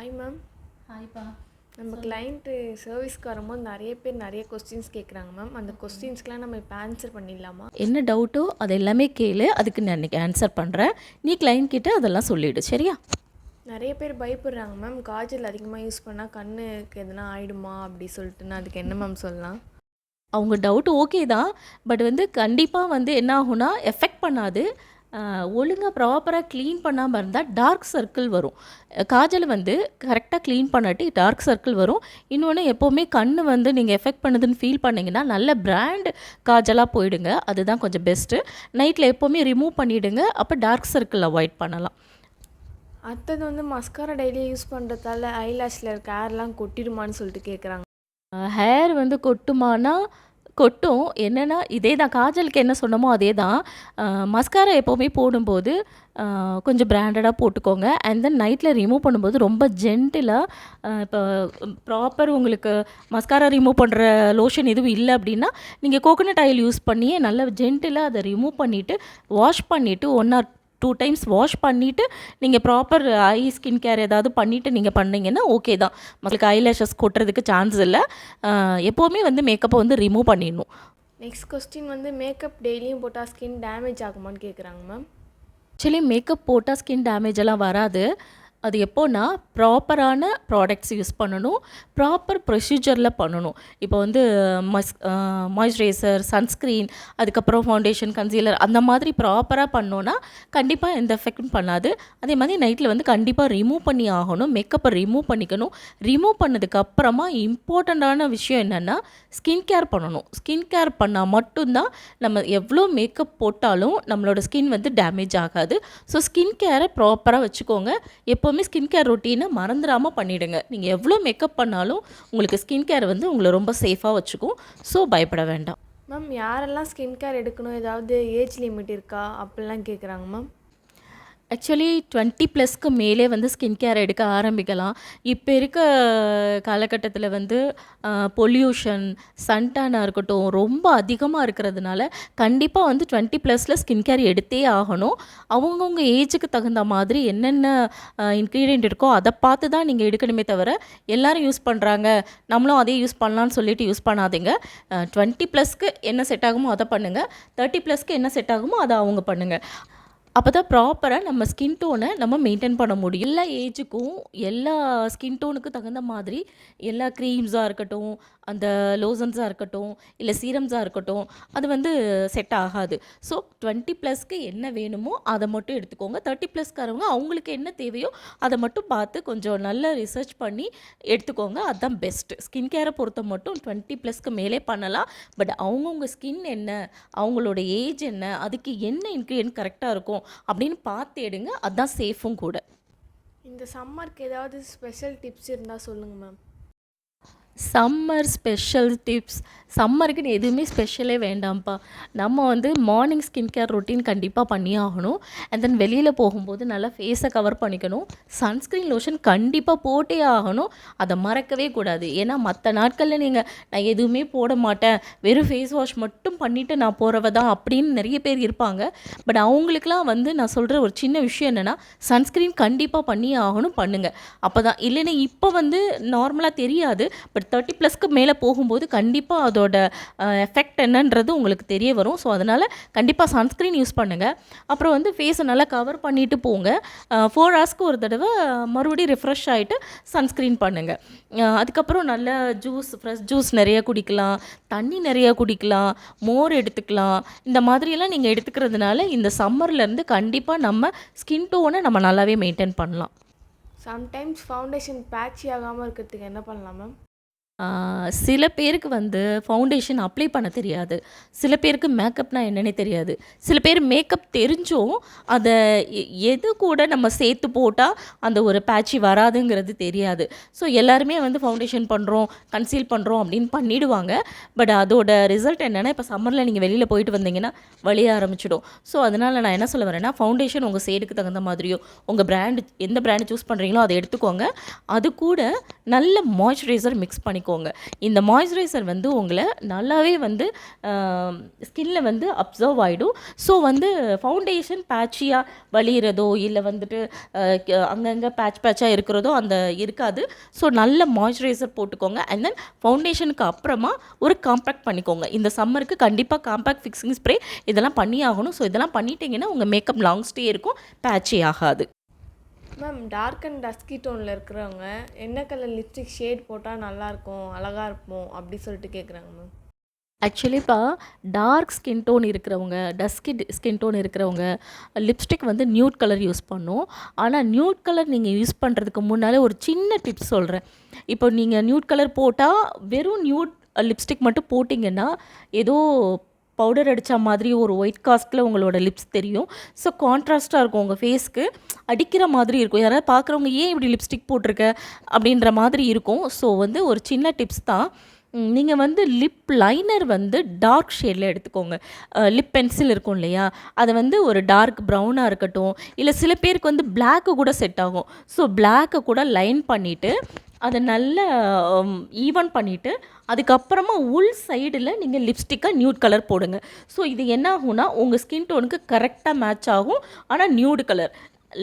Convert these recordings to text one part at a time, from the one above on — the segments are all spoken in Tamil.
ஹாய் மேம் ஹாய்ப்பா நம்ம கிளைண்ட்டு சர்வீஸ்க்கு வரும்போது நிறைய பேர் நிறைய கொஸ்டின்ஸ் கேட்குறாங்க மேம் அந்த கொஸ்டின்ஸ்க்கெலாம் நம்ம இப்போ ஆன்சர் பண்ணிடலாமா? என்ன டவுட்டோ அது எல்லாமே கேளு. அதுக்கு நான் இன்றைக்கி ஆன்சர் பண்ணுறேன் நீ கிளைண்ட் கிட்ட அதெல்லாம் சொல்லிவிடு சரியா? நிறைய பேர் பயப்படுறாங்க மேம் காஜல் அதிகமாக யூஸ் பண்ணால் கண்ணுக்கு எதனா ஆயிடுமா அப்படி சொல்லிட்டு நான் அதுக்கு என்ன மேம் சொல்லலாம்? அவங்க டவுட் ஓகே தான். பட் வந்து கண்டிப்பாக வந்து என்ன ஆகும்னா எஃபெக்ட் பண்ணாது. ஒழுங்காக ப்ராப்பராக க்ளீன் பண்ணாமல் இருந்தால் டார்க் சர்க்கிள் வரும். காஜல் வந்து கரெக்டாக க்ளீன் பண்ணாட்டி டார்க் சர்க்கிள் வரும். இன்னொன்று எப்போவுமே கண் வந்து நீங்கள் எஃபெக்ட் பண்ணுதுன்னு ஃபீல் பண்ணிங்கன்னா நல்ல பிராண்ட் காஜலாக போயிடுங்க. அதுதான் கொஞ்சம் பெஸ்ட்டு நைட்டில் எப்போவுமே ரிமூவ் பண்ணிவிடுங்க அப்போ டார்க் சர்க்கிள் அவாய்ட் பண்ணலாம். அடுத்தது வந்து மஸ்காரா டெய்லி யூஸ் பண்ணுறதால ஐலாஷில் இருக்க ஹேர்லாம் கொட்டிடுமான்னு சொல்லிட்டு கேட்குறாங்க ஹேர் வந்து கொட்டுமானா கொட்டும். என்னென்னா இதே தான் காஜலுக்கு என்ன சொன்னமோ அதே தான் மஸ்காரா எப்போவுமே போடும்போது கொஞ்சம் பிராண்டடாக போட்டுக்கோங்க. அண்ட் தென் நைட்டில் ரிமூவ் பண்ணும்போது ரொம்ப ஜென்டிலாக இப்போ ப்ராப்பர் உங்களுக்கு மஸ்காரா ரிமூவ் பண்ணுற லோஷன் எதுவும் இல்லை அப்படின்னா நீங்கள் கோகோனட் ஆயில் யூஸ் பண்ணியே நல்லா ஜென்டிலாக அதை ரிமூவ் பண்ணிவிட்டு வாஷ் பண்ணிவிட்டு one or two times wash பண்ணிவிட்டு நீங்கள் ப்ராப்பர் ஐ ஸ்கின் கேர் ஏதாவது பண்ணிவிட்டு நீங்கள் பண்ணீங்கன்னா ஓகே தான். மக்களுக்கு ஐலேஷஸ் கொட்டுறதுக்கு சான்ஸ் இல்லை. எப்போவுமே வந்து மேக்கப்பை வந்து ரிமூவ் பண்ணிடணும். நெக்ஸ்ட் கொஸ்டின் வந்து மேக்கப் டெய்லியும் போட்டால் ஸ்கின் டேமேஜ் ஆகுமான்னு கேட்குறாங்க மேம் ஆக்சுவலி மேக்கப் போட்டால் ஸ்கின் டேமேஜ் எல்லாம் வராது. அது எப்போன்னா ப்ராப்பரான ப்ராடக்ட்ஸ் யூஸ் பண்ணணும் ப்ராப்பர் ப்ரொசீஜரில் பண்ணணும். இப்போ வந்து மஸ் மாய்ஸ்சரைசர் சன்ஸ்க்ரீன் அதுக்கப்புறம் ஃபவுண்டேஷன் கன்சீலர் அந்த மாதிரி ப்ராப்பராக பண்ணோன்னா கண்டிப்பாக எந்த எஃபெக்டும் பண்ணாது. அதே மாதிரி நைட்டில் வந்து கண்டிப்பாக ரிமூவ் பண்ணி ஆகணும் மேக்கப்பை ரிமூவ் பண்ணிக்கணும். ரிமூவ் பண்ணதுக்கப்புறமா இம்பார்ட்டண்ட்டான விஷயம் என்னென்னா ஸ்கின் கேர் பண்ணணும். ஸ்கின் கேர் பண்ணால் மட்டும்தான் நம்ம எவ்வளோ மேக்கப் போட்டாலும் நம்மளோட ஸ்கின் வந்து டேமேஜ் ஆகாது. ஸோ ஸ்கின் கேரை ப்ராப்பராக வச்சுக்கோங்க. எப்போவுமே ஸ்கின் கேர் ரொட்டீனை மறந்துடாமல் பண்ணிவிடுங்க நீங்கள் எவ்வளோ மேக்கப் பண்ணாலும் உங்களுக்கு ஸ்கின் கேர் வந்து உங்களை ரொம்ப சேஃபாக வச்சுக்கும். ஸோ பயப்பட வேண்டாம். மேம் யாரெல்லாம் ஸ்கின் கேர் எடுக்கணும்? ஏதாவது ஏஜ் லிமிட் இருக்கா? அப்படிலாம் கேட்குறாங்க மேம் ஆக்சுவலி டுவெண்ட்டி ப்ளஸ்க்கு மேலே வந்து ஸ்கின் கேர் எடுக்க ஆரம்பிக்கலாம். இப்போ இருக்க காலகட்டத்தில் வந்து பொல்யூஷன் சன்டானாக இருக்கட்டும் ரொம்ப அதிகமாக இருக்கிறதுனால கண்டிப்பாக வந்து டுவெண்ட்டி ப்ளஸில் ஸ்கின் கேர் எடுத்தே ஆகணும். அவங்கவுங்க ஏஜுக்கு தகுந்த மாதிரி என்னென்ன இன்க்ரீடியன்ட் இருக்கோ அதை பார்த்து தான் நீங்கள் எடுக்கணுமே தவிர எல்லாரும் யூஸ் பண்ணுறாங்க நம்மளும் அதே யூஸ் பண்ணலான்னு சொல்லிட்டு யூஸ் பண்ணாதீங்க. டுவெண்ட்டி ப்ளஸ்க்கு என்ன செட் ஆகுமோ அதை பண்ணுங்கள் தேர்ட்டி ப்ளஸ்க்கு என்ன செட் ஆகுமோ அதை அவங்க பண்ணுங்கள் அப்போ தான் ப்ராப்பராக நம்ம ஸ்கின் டோனை நம்ம மெயின்டைன் பண்ண முடியும். எல்லா ஏஜுக்கும் எல்லா ஸ்கின் டோனுக்கு தகுந்த மாதிரி எல்லா க்ரீம்ஸாக இருக்கட்டும் அந்த லோசன்ஸாக இருக்கட்டும் இல்லை சீரம்ஸாக இருக்கட்டும் அது வந்து செட் ஆகாது. ஸோ டுவெண்ட்டி ப்ளஸ்க்கு என்ன வேணுமோ அதை மட்டும் எடுத்துக்கோங்க. தேர்ட்டி ப்ளஸ்காரவங்க அவங்களுக்கு என்ன தேவையோ அதை மட்டும் பார்த்து கொஞ்சம் நல்ல ரிசர்ச் பண்ணி எடுத்துக்கோங்க. அதுதான் பெஸ்ட்டு ஸ்கின் கேரை பொறுத்த மட்டும் டுவெண்ட்டி ப்ளஸ்க்கு மேலே பண்ணலாம். பட் அவங்கவுங்க ஸ்கின் என்ன அவங்களோட ஏஜ் என்ன அதுக்கு என்ன இன்க்ரீடியன்ட் கரெக்டாக இருக்கும் அப்படின்னு பார்த்து எடுங்க. அதுதான் சேஃபும் கூட. இந்த சம்மருக்கு ஏதாவது ஸ்பெஷல் டிப்ஸ் இருந்தால் சொல்லுங்கள் மேம் சம்மர் ஸ்பெஷல் டிப்ஸ். சம்மருக்குன்னு எதுவுமே ஸ்பெஷலே வேண்டாம்ப்பா. நம்ம வந்து மார்னிங் ஸ்கின் கேர் ரொட்டீன் கண்டிப்பாக பண்ணி ஆகணும். அண்ட் தென் வெளியில் போகும்போது நல்லா ஃபேஸை கவர் பண்ணிக்கணும். சன்ஸ்க்ரீன் லோஷன் கண்டிப்பாக போட்டே ஆகணும். அதை மறக்கவே கூடாது. ஏன்னா மற்ற நாட்களில் நீங்கள் நான் எதுவுமே போட மாட்டேன். வெறும் ஃபேஸ் வாஷ் மட்டும் பண்ணிவிட்டு நான் போகிறவ தான் அப்படின்னு நிறைய பேர் இருப்பாங்க. பட் அவங்களுக்குலாம் வந்து நான் சொல்கிற ஒரு சின்ன விஷயம் என்னென்னா சன்ஸ்க்ரீன் கண்டிப்பாக பண்ணியே ஆகணும் பண்ணுங்கள் அப்போ தான் இல்லைன்னா இப்போ வந்து நார்மலாக தெரியாது. பட் தேர்ட்டி ப்ளஸ்க்கு மேலே போகும்போது கண்டிப்பாக அதோட எஃபெக்ட் என்னன்றது உங்களுக்கு தெரிய வரும். ஸோ அதனால் கண்டிப்பாக சன்ஸ்க்ரீன் யூஸ் பண்ணுங்கள் அப்புறம் வந்து ஃபேஸை நல்லா கவர் பண்ணிவிட்டு போங்க. ஃபோர் ஹவர்ஸ்க்கு ஒரு தடவை மறுபடியும் ரிஃப்ரெஷ் ஆகிட்டு சன்ஸ்க்ரீன் பண்ணுங்கள் அதுக்கப்புறம் நல்ல ஜூஸ் ஃப்ரெஷ் ஜூஸ் நிறைய குடிக்கலாம். தண்ணி நிறைய குடிக்கலாம். மோர் எடுத்துக்கலாம். இந்த மாதிரியெல்லாம் நீங்கள் எடுத்துக்கிறதுனால இந்த சம்மர்லேருந்து கண்டிப்பாக நம்ம ஸ்கின் டோனை நம்ம நல்லாவே மெயின்டைன் பண்ணலாம். சம்டைம்ஸ் ஃபவுண்டேஷன் பேட்சி ஆகாமல் இருக்கிறதுக்கு என்ன பண்ணலாம் மேம் சில பேருக்கு வந்து ஃபவுண்டேஷன் அப்ளை பண்ண தெரியாது. சில பேருக்கு மேக்கப்னால் என்னென்னே தெரியாது. சில பேர் மேக்கப் தெரிஞ்சும் அதை எ- எது கூட நம்ம சேர்த்து போட்டால் அந்த ஒரு பேட்சி வராதுங்கிறது தெரியாது. ஸோ எல்லாருமே வந்து ஃபவுண்டேஷன் பண்ணுறோம் கன்சீல் பண்ணுறோம் அப்படின்னு பண்ணிடுவாங்க. பட் அதோட ரிசல்ட் என்னென்னா இப்போ சம்மரில் நீங்கள் வெளியில் போயிட்டு வந்தீங்கன்னா வழிய ஆரம்பிச்சிடும். ஸோ அதனால் நான் என்ன சொல்ல வரேன்னா ஃபவுண்டேஷன் உங்கள் சேடுக்கு தகுந்த மாதிரியோ உங்கள் பிராண்டு எந்த பிராண்டு சூஸ் பண்ணுறீங்களோ அதை எடுத்துக்கோங்க. அது கூட நல்ல மாய்ஸ்சரைசர் மிக்ஸ் பண்ணிக்கோங்க இந்த மாய்ஸ்சரைசர் வந்து உங்களை நல்லாவே வந்து ஸ்கின்னில் வந்து அப்சர்வ் ஆகிடும் ஸோ வந்து ஃபவுண்டேஷன் பேட்சியாக வலிகிறதோ இல்லை வந்துட்டு அங்கங்கே பேட்ச் பேட்சாக இருக்கிறதோ அந்த இருக்காது. ஸோ நல்ல மாய்ஸ்சரைசர் போட்டுக்கோங்க. அண்ட் தென் ஃபவுண்டேஷனுக்கு அப்புறமா ஒரு காம்பேக்ட் பண்ணிக்கோங்க. இந்த சம்மருக்கு கண்டிப்பாக காம்பேக்ட் ஃபிக்ஸிங் ஸ்ப்ரே இதெல்லாம் பண்ணி ஆகணும் ஸோ இதெல்லாம் பண்ணிட்டீங்கன்னா உங்கள் மேக்கப் லாங் ஸ்டே இருக்கும். பேட்சே ஆகாது. மேம் டார்க் அண்ட் டஸ்கி டோனில் இருக்கிறவங்க என்ன கலர் லிப்ஸ்டிக் ஷேட் போட்டால் நல்லாயிருக்கும் அழகாக இருப்போம் அப்படி சொல்லிட்டு கேட்குறாங்க மேம் ஆக்சுவலிப்பா டார்க் ஸ்கின் டோன் இருக்கிறவங்க டஸ்கி ஸ்கின் டோன் இருக்கிறவங்க லிப்ஸ்டிக் வந்து நியூட் கலர் யூஸ் பண்ணும். ஆனால் நியூட் கலர் நீங்கள் யூஸ் பண்ணுறதுக்கு முன்னாலே ஒரு சின்ன டிப்ஸ் சொல்கிறேன் இப்போ நீங்கள் நியூட் கலர் போட்டால் வெறும் நியூட் லிப்ஸ்டிக் மட்டும் போட்டிங்கன்னா ஏதோ பவுடர் அடித்த மாதிரி ஒரு ஒயிட் காஸ்ட்டில் உங்களோட லிப்ஸ் தெரியும். ஸோ கான்ட்ராஸ்ட்டாக இருக்கும் உங்கள் ஃபேஸ்க்கு அடிக்கிற மாதிரி இருக்கும். யாராவது பார்க்குறவங்க ஏன் இப்படி லிப்ஸ்டிக் போட்டிருக்க? அப்படின்ற மாதிரி இருக்கும். ஸோ வந்து ஒரு சின்ன டிப்ஸ் தான். நீங்கள் வந்து லிப் லைனர் வந்து டார்க் ஷேடில் எடுத்துக்கோங்க. லிப் பென்சில் இருக்கும் இல்லையா? அதை வந்து ஒரு டார்க் ப்ரௌனாக இருக்கட்டும் இல்லை சில பேருக்கு வந்து பிளாக்கு கூட செட் ஆகும். ஸோ பிளாக்கை கூட லைன் பண்ணிவிட்டு அதை நல்லா ஈவன் பண்ணிவிட்டு அதுக்கப்புறமா உள் சைடில் நீங்கள் லிப்ஸ்டிக்காக நியூட் கலர் போடுங்க. ஸோ இது என்ன ஆகும்னா உங்கள் ஸ்கின் டோனுக்கு கரெக்டாக மேட்ச் ஆகும். ஆனால் நியூடு கலர்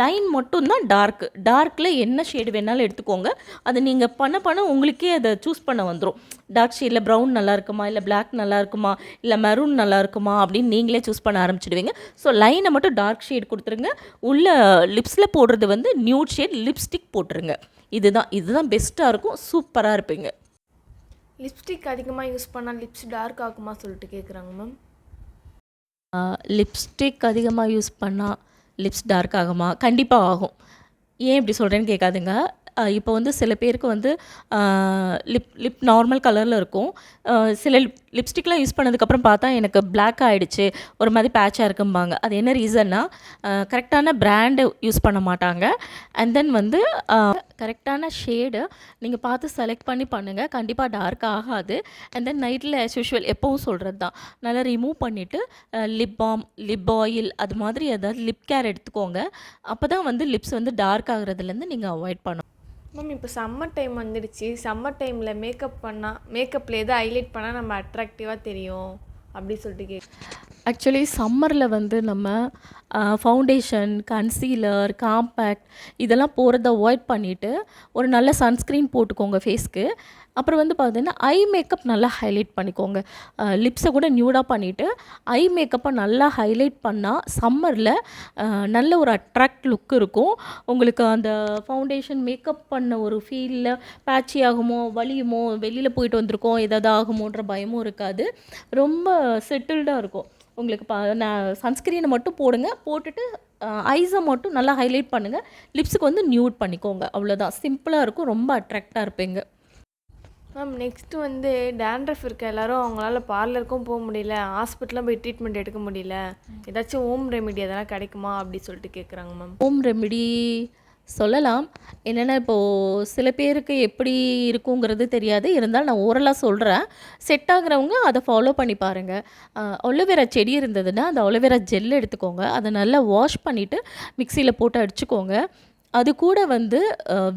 லைன் மட்டும்தான் டார்க் டார்க்கில் என்ன ஷேடு வேணாலும் எடுத்துக்கோங்க. அது நீங்கள் பண்ண பண்ண உங்களுக்கே அதை சூஸ் பண்ண வந்துடும் டார்க் ஷேடில் ப்ரௌன் நல்லா இருக்குமா இல்லை Black நல்லா இருக்குமா இல்லை மெரூன் நல்லா இருக்குமா அப்படின்னு நீங்களே சூஸ் பண்ண ஆரம்பிச்சிடுவீங்க. ஸோ லைனை மட்டும் டார்க் ஷேட் கொடுத்துருங்க. உள்ள லிப்ஸில் போடுறது வந்து நியூட் ஷேட் லிப்ஸ்டிக் போட்டுருங்க. இதுதான் இதுதான் பெஸ்ட்டாக இருக்கும். சூப்பராக இருப்பீங்க. லிப்ஸ்டிக் அதிகமாக யூஸ் பண்ணால் லிப்ஸ் டார்க் ஆகுமா சொல்லிட்டு கேட்குறாங்க மேம் லிப்ஸ்டிக் அதிகமாக யூஸ் பண்ணால் லிப்ஸ் டார்க் ஆகுமா? கண்டிப்பாக ஆகும். ஏன் இப்படி சொல்கிறேன்னு கேட்காதுங்க. இப்போ வந்து சில பேருக்கு வந்து லிப் லிப் நார்மல் கலரில் இருக்கும். சில லிப் லிப்ஸ்டிக்லாம் யூஸ் பண்ணதுக்கப்புறம் பார்த்தா எனக்கு பிளாக் ஆகிடுச்சு ஒரு மாதிரி பேட்சாக இருக்கும்பாங்க. அது என்ன ரீசன்னா கரெக்டான பிராண்டு யூஸ் பண்ண மாட்டாங்க. அண்ட் தென் வந்து கரெக்டான ஷேடு நீங்கள் பார்த்து செலக்ட் பண்ணி பண்ணுங்கள் கண்டிப்பாக டார்க் ஆகாது. அண்ட் தென் நைட்டில் ஆஸ் யூஷுவல் எப்பவும் சொல்கிறது தான். நல்லா ரிமூவ் பண்ணிவிட்டு லிப் பாம் லிப் ஆயில் அது மாதிரி ஏதாவது லிப் கேர் எடுத்துக்கோங்க. அப்போ தான் வந்து லிப்ஸ் வந்து டார்க் ஆகுறதுலேருந்து நீங்கள் அவாய்ட் பண்ணணும் மேம் இப்போ சம்மர் டைம் வந்துடுச்சு. சம்மர் டைமில் மேக்கப் பண்ணால் மேக்கப்பில் எதை ஹைலைட் பண்ணால் நம்ம அட்ராக்டிவாக தெரியும்? அப்படி சொல்லிட்டு கே ஆக்சுவலி சம்மரில் வந்து நம்ம ஃபவுண்டேஷன் கன்சீலர் காம்பேக்ட் இதெல்லாம் போகிறத அவாய்ட் பண்ணிவிட்டு ஒரு நல்ல சன்ஸ்க்ரீன் போட்டுக்கோங்க ஃபேஸ்க்கு அப்புறம் வந்து பார்த்தீங்கன்னா ஐ மேக்கப் நல்லா ஹைலைட் பண்ணிக்கோங்க. லிப்ஸை கூட நியூடாக பண்ணிவிட்டு ஐ மேக்கப்பை நல்லா ஹைலைட் பண்ணால் சம்மரில் நல்ல ஒரு அட்ராக்ட் லுக் இருக்கும். உங்களுக்கு அந்த ஃபவுண்டேஷன் மேக்கப் பண்ண ஒரு ஃபீலில் பேட்சி ஆகுமோ வலியுமோ வெளியில் போயிட்டு வந்திருக்கோம் ஏதாவது ஆகுமோன்ற பயமும் இருக்காது. ரொம்ப செட்டில்டாக இருக்கும். உங்களுக்கு பா நான் சன்ஸ்க்ரீனை மட்டும் போடுங்க. போட்டுட்டு ஐஸை மட்டும் நல்லா ஹைலைட் பண்ணுங்கள் லிப்ஸுக்கு வந்து நியூட் பண்ணிக்கோங்க. அவ்வளோதான் சிம்பிளாக இருக்கும். ரொம்ப அட்ராக்டாக இருப்பீங்க. மேம் நெக்ஸ்ட்டு வந்து டேண்ட்ரஃப் இருக்க எல்லாரும் அவங்களால பார்லருக்கும் போக முடியல ஹாஸ்பிட்டலாம் போய் ட்ரீட்மெண்ட் எடுக்க முடியல. ஏதாச்சும் ஹோம் ரெமெடி அதெல்லாம் கிடைக்குமா அப்படி சொல்லிட்டு கேட்குறாங்க மேம் ஹோம் ரெமெடி சொல்லலாம். என்னென்னா இப்போது சில பேருக்கு எப்படி இருக்குங்கிறது தெரியாது. இருந்தாலும் நான் ஓரலாக சொல்கிறேன் செட் ஆகுறவங்க அதை ஃபாலோ பண்ணி பாருங்கள் ஒலோவேரா செடி இருந்ததுன்னா அந்த ஒலோவேரா ஜெல் எடுத்துக்கோங்க. அதை நல்லா வாஷ் பண்ணிவிட்டு மிக்சியில் போட்டு அடிச்சுக்கோங்க. அது கூட வந்து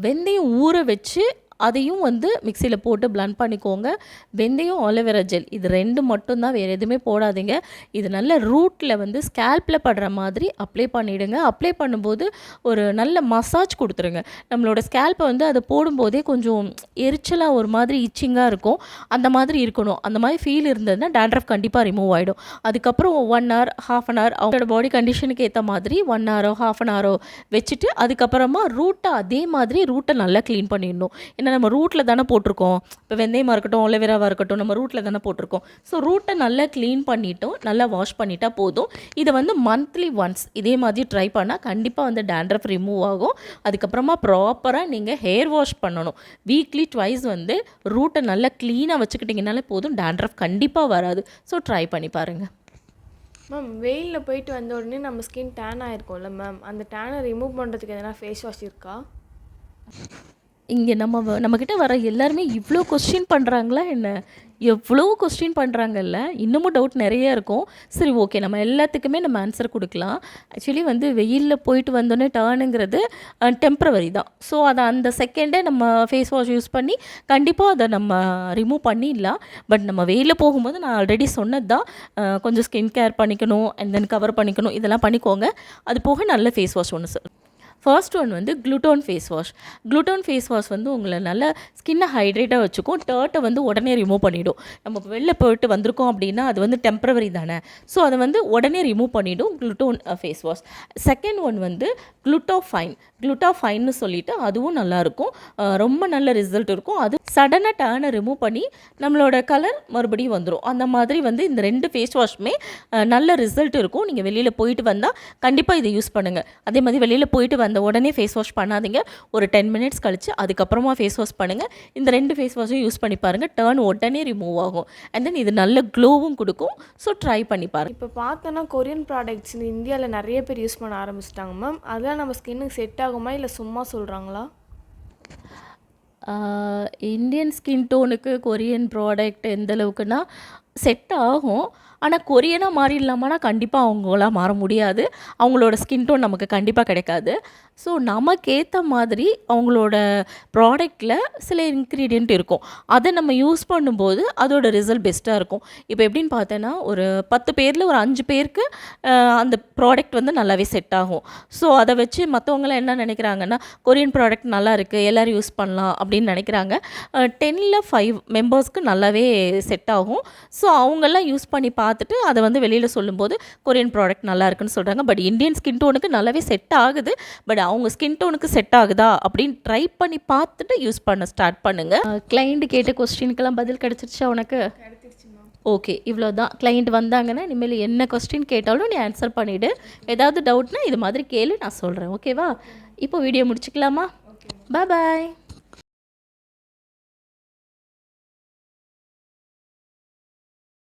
வெந்தயம் ஊற வச்சு அதையும் வந்து மிக்சியில் போட்டு பிளண்ட் பண்ணிக்கோங்க. வெந்தயம் ஆலோவேரா ஜெல் இது ரெண்டு மட்டும்தான் வேறு எதுவுமே போடாதீங்க. இது நல்ல ரூட்டில் வந்து ஸ்கேல்பில் படுற மாதிரி அப்ளை பண்ணிவிடுங்க அப்ளை பண்ணும்போது ஒரு நல்ல மசாஜ் கொடுத்துருங்க. நம்மளோட ஸ்கேல்ப்பை வந்து அதை போடும்போதே கொஞ்சம் எரிச்சலாக ஒரு மாதிரி இச்சிங்காக இருக்கும். அந்த மாதிரி இருக்கணும். அந்த மாதிரி ஃபீல் இருந்ததுன்னா டேண்ட்ரஃப் கண்டிப்பாக ரிமூவ் ஆகிடும் அதுக்கப்புறம் one hour half an hour அவங்களோட பாடி கண்டிஷனுக்கு ஏற்ற மாதிரி ஒன் ஹவரோ ஹாஃப் அன் ஹவரோ வச்சுட்டு அதுக்கப்புறமா ரூட்டை அதே மாதிரி ரூட்டை நல்லா க்ளீன் பண்ணிடணும். ஏன்னா நம்ம ரூட்டில் தானே போட்டிருக்கோம். இப்போ வெந்தயமாக இருக்கட்டும் ஒலவேராவாக இருக்கட்டும் நம்ம ரூட்டில் தானே போட்டிருக்கோம். ஸோ ரூட்டை நல்லா க்ளீன் பண்ணிட்டோம் நல்லா வாஷ் பண்ணிட்டா போதும். இதை வந்து மந்த்லி ஒன்ஸ் இதே மாதிரி ட்ரை பண்ணால் கண்டிப்பாக வந்து டேண்ட்ரஃப் ரிமூவ் ஆகும். அதுக்கப்புறமா ப்ராப்பராக நீங்கள் ஹேர் வாஷ் பண்ணணும். வீக்லி ட்வைஸ் வந்து ரூட்டை நல்லா க்ளீனாக வச்சுக்கிட்டிங்கனாலே போதும் டேண்ட்ரஃப் கண்டிப்பாக வராது. ஸோ ட்ரை பண்ணி பாருங்கள் மேம் வெயிலில் போயிட்டு வந்த உடனே நம்ம ஸ்கின் டேன் ஆகிருக்கோம்ல மேம் அந்த டேனை ரிமூவ் பண்ணுறதுக்கு எதனா ஃபேஸ் வாஷ் இருக்கா? இங்கே நம்ம வ- நம்மக்கிட்ட வர எல்லாருமே இவ்வளோ கொஸ்டின் பண்ணுறாங்களா என்ன? எவ்வளோ கொஸ்டின் பண்ணுறாங்கல்ல இன்னமும் டவுட் நிறைய இருக்கும். சரி ஓகே நம்ம எல்லாத்துக்குமே நம்ம ஆன்சர் கொடுக்கலாம். ஆக்சுவலி வந்து வெயிலில் போயிட்டு வந்தோடனே டேர்னுங்கிறது டெம்ப்ரவரி தான். ஸோ அதை அந்த செகண்டே நம்ம ஃபேஸ் வாஷ் யூஸ் பண்ணி கண்டிப்பாக அதை நம்ம ரிமூவ் பண்ணிடலாம். பட் நம்ம வெயிலில் போகும்போது நான் ஆல்ரெடி சொன்னது தான் கொஞ்சம் ஸ்கின் கேர் பண்ணிக்கணும் அண்ட் தென் கவர் பண்ணிக்கணும். இதெல்லாம் பண்ணிக்கோங்க. அது போக நல்ல ஃபேஸ் வாஷ் ஒன்று சார் ஃபர்ஸ்ட் ஒன் வந்து Glutone face wash Glutone face wash வந்து உங்களை நல்லா ஸ்கின்னை ஹைட்ரேட்டாக வச்சுக்கும். டர்ட்டை வந்து உடனே ரிமூவ் பண்ணிவிடும் நம்ம வெளில போயிட்டு வந்திருக்கோம் அப்படின்னா அது வந்து டெம்பரவரி தானே. ஸோ அதை வந்து உடனே ரிமூவ் பண்ணிவிடும் Glutone face wash second one வந்து க்ளூட்டோஃபைன் க்ளூட்டோஃபைன்னு சொல்லிவிட்டு அதுவும் நல்லாயிருக்கும் ரொம்ப நல்ல ரிசல்ட் இருக்கும். அது சடனாக டேனை ரிமூவ் பண்ணி நம்மளோட கலர் மறுபடியும் வந்துடும் அந்த மாதிரி வந்து இந்த ரெண்டு ஃபேஸ் வாஷுமே நல்ல ரிசல்ட் இருக்கும். நீங்கள் வெளியில் போயிட்டு வந்தால் கண்டிப்பாக இதை யூஸ் பண்ணுங்கள் அதே மாதிரி வெளியில் போயிட்டு வந்த உடனே ஃபேஸ் வாஷ் பண்ணாதீங்க. ஒரு டென் மினிட்ஸ் கழிச்சு அதுக்கப்புறமா ஃபேஸ் வாஷ் பண்ணுங்கள் இந்த ரெண்டு ஃபேஸ் வாஷும் யூஸ் பண்ணி பாருங்கள் டேர்ன் உடனே ரிமூவ் ஆகும். அண்ட் தென் இது நல்ல க்ளோவும் கொடுக்கும். ஸோ ட்ரை பண்ணி பாருங்கள் இப்போ பார்த்தோன்னா கொரியன் ப்ராடக்ட்ஸ் இந்த இந்தியாவில் நிறைய பேர் யூஸ் பண்ண ஆரம்பிச்சிட்டாங்க மேம் அதெல்லாம் நம்ம ஸ்கின்னுக்கு செட் ஆகுமா இல்லை சும்மா சொல்கிறாங்களா இந்தியன் ஸ்கின் டோனுக்கு கொரியன் ப்ராடக்ட் எந்த அளவுக்குன்னா செட் ஆகும். ஆனால் கொரியனாக மாறிடலாமானா கண்டிப்பாக அவங்களாம் மாற முடியாது. அவங்களோட ஸ்கின் டோன் நமக்கு கண்டிப்பாக கிடைக்காது. ஸோ நமக்கேற்ற மாதிரி அவங்களோட ப்ராடக்டில் சில இன்க்ரீடியண்ட் இருக்கும். அதை நம்ம யூஸ் பண்ணும்போது அதோட ரிசல்ட் பெஸ்ட்டாக இருக்கும். இப்போ எப்படின்னு பார்த்தோன்னா ஒரு பத்து பேரில் ஒரு அஞ்சு பேருக்கு அந்த ப்ராடக்ட் வந்து நல்லாவே செட் ஆகும். ஸோ அதை வச்சு மற்றவங்களாம் என்ன நினைக்கிறாங்கன்னா கொரியன் ப்ராடக்ட் நல்லா இருக்குது எல்லோரும் யூஸ் பண்ணலாம் அப்படின்னு நினைக்கிறாங்க. டென்னில் ஃபைவ் மெம்பர்ஸ்க்கு நல்லாவே செட் ஆகும். ஸோ அவங்கெல்லாம் யூஸ் பண்ணி பார்த்துட்டு அதை வந்து வெளியில் சொல்லும்போது கொரியன் ப்ராடக்ட் நல்லா இருக்குன்னு சொல்கிறாங்க பட் இந்தியன் ஸ்கின் டோனுக்கு நல்லாவே செட் ஆகுது. பட் அவங்க ஸ்கின் டோனுக்கு செட் ஆகுதா? அப்படின்னு ட்ரை பண்ணி பார்த்துட்டு யூஸ் பண்ண ஸ்டார்ட் பண்ணுங்கள் கிளைண்ட் கேட்ட கொஸ்டினுக்கெல்லாம் பதில் கிடச்சிருச்சா உனக்கு? ஓகே இவ்வளோ தான் கிளைண்ட் வந்தாங்கன்னா இனிமேல் என்ன கொஸ்டின் கேட்டாலும் நீ ஆன்சர் பண்ணிவிடு ஏதாவது டவுட்னா இது மாதிரி கேளு நான் சொல்கிறேன் ஓகேவா இப்போ வீடியோ முடிச்சுக்கலாமா? பாய்